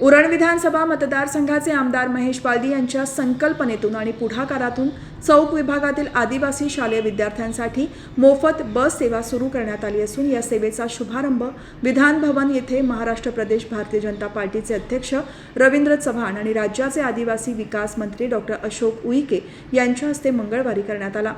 उरण विधानसभा मतदारसंघाचे आमदार महेश पालदी यांच्या संकल्पनेतून आणि पुढाकारातून चौक विभागातील आदिवासी शालेय विद्यार्थ्यांसाठी मोफत बस सेवा सुरू करण्यात आली असून या सेवेचा शुभारंभ विधान भवन येथे महाराष्ट्र प्रदेश भारतीय जनता पार्टीचे अध्यक्ष रवींद्र चव्हाण आणि राज्याचे आदिवासी विकास मंत्री डॉक्टर अशोक उईके यांच्या हस्ते मंगळवारी करण्यात आला.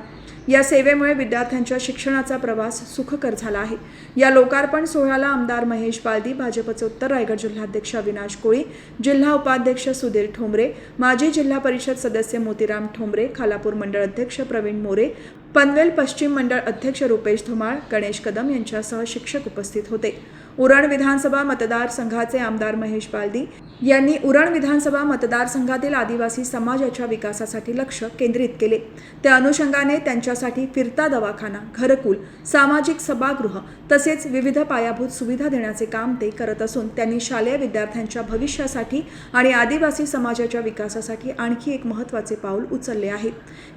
या सेवेमुळे विद्यार्थ्यांच्या शिक्षणाचा प्रवास सुखकर झाला आहे. या लोकार्पण सोहळ्याला आमदार महेश बालदी भाजपचे उत्तर रायगड जिल्हाध्यक्ष अविनाश कोळी जिल्हा उपाध्यक्ष सुधीर ठोंबरे माजी जिल्हा परिषद सदस्य मोतीराम ठोंबरे खालापूर मंडळ अध्यक्ष प्रवीण मोरे पनवेल पश्चिम मंडळ अध्यक्ष रुपेश धुमाळ गणेश कदम यांच्यासह शिक्षक उपस्थित होते. उरण विधानसभा मतदारसंघाचे आमदार महेश बालदी यांनी उरण विधानसभा मतदारसंघातील आदिवासी समाजाच्या विकासासाठी लक्ष केंद्रित केले. त्या अनुषंगाने त्यांच्यासाठी फिरता दवाखाना घरकुल सामाजिक सभागृह तसेच विविध पायाभूत सुविधा देण्याचे काम ते करत असून त्यांनी शालेय विद्यार्थ्यांच्या भविष्यासाठी आणि आदिवासी समाजाच्या विकासासाठी आणखी एक महत्त्वाचे पाऊल उचलले आहे.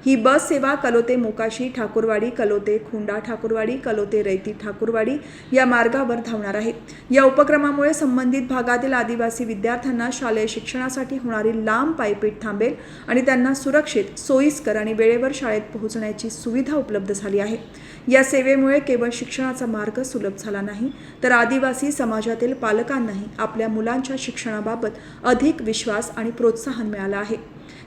ही बस सेवा कलोते मोकाशी ठाकूरवाडी कलोते खुंडा ठाकूरवाडी कलोते रैती ठाकूरवाडी या मार्गावर धावणार आहे. या उपक्रमामुळे संबंधित भागातील आदिवासी विद्यार्थ्यांना शालेय शिक्षणासाठी होणारी लांब पायपीट थांबेल आणि त्यांना सुरक्षित सोयीस्कर आणि वेळेवर शाळेत पोहोचण्याची सुविधा उपलब्ध झाली आहे. या सेवेमुळे केवळ शिक्षणाचा मार्ग सुलभ झाला नाही तर आदिवासी समाजातील पालकांनाही आपल्या मुलांच्या शिक्षणाबाबत अधिक विश्वास आणि प्रोत्साहन मिळालं आहे.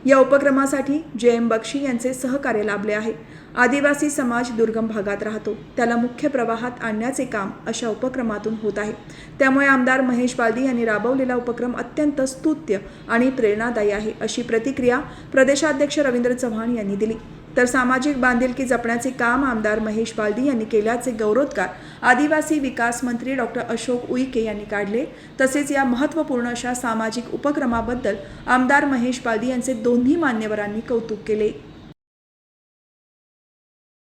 या उपक्रमासाठी जे एम बक्षी यांचे सहकार्य लाभले आहे. आदिवासी समाज दुर्गम भागात राहतो. त्याला मुख्य प्रवाहात आणण्याचे काम अशा उपक्रमातून होत आहे. त्यामुळे आमदार महेश बालदी यांनी राबवलेला उपक्रम अत्यंत स्तुत्य आणि प्रेरणादायी आहे अशी प्रतिक्रिया प्रदेशाध्यक्ष रवींद्र चव्हाण यांनी दिली. तर सामाजिक बांधिलकी जपण्याचे काम आमदार महेश बालदी यांनी केल्याचे गौरवोद्गार आदिवासी विकास मंत्री डॉक्टर अशोक उईके यांनी काढले. तसेच या महत्त्वपूर्ण अशा सामाजिक उपक्रमाबद्दल आमदार महेश बालदी यांचे दोन्ही मान्यवरांनी कौतुक केले.